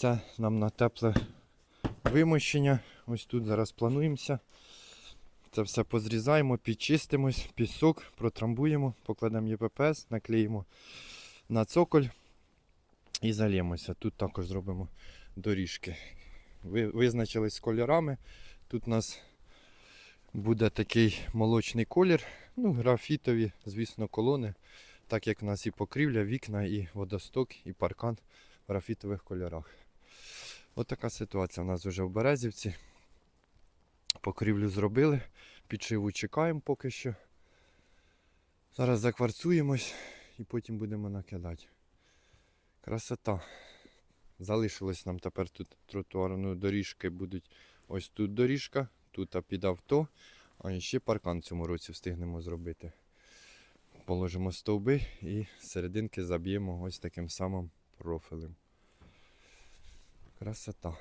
Це нам на тепле вимощення. Ось тут зараз плануємося. Це все позрізаємо, підчистимось, пісок, протрамбуємо, покладемо ЄППС, наклеїмо на цоколь і зальємося. Тут також зробимо доріжки. Ви, визначились з кольорами. Тут у нас буде такий молочний колір, ну, графітові, звісно, колони, так як у нас і покрівля, вікна, і водосток, і паркан в графітових кольорах. От така ситуація у нас вже в Березівці. Покрівлю зробили, підшиву чекаємо поки що. Зараз закварцуємось і потім будемо накидати. Красота. Залишилось нам тепер тут тротуарні доріжки будуть. Ось тут доріжка, тут під авто, а ще паркан цьому році встигнемо зробити. Положимо стовби і серединки заб'ємо ось таким самим профілем. Красота.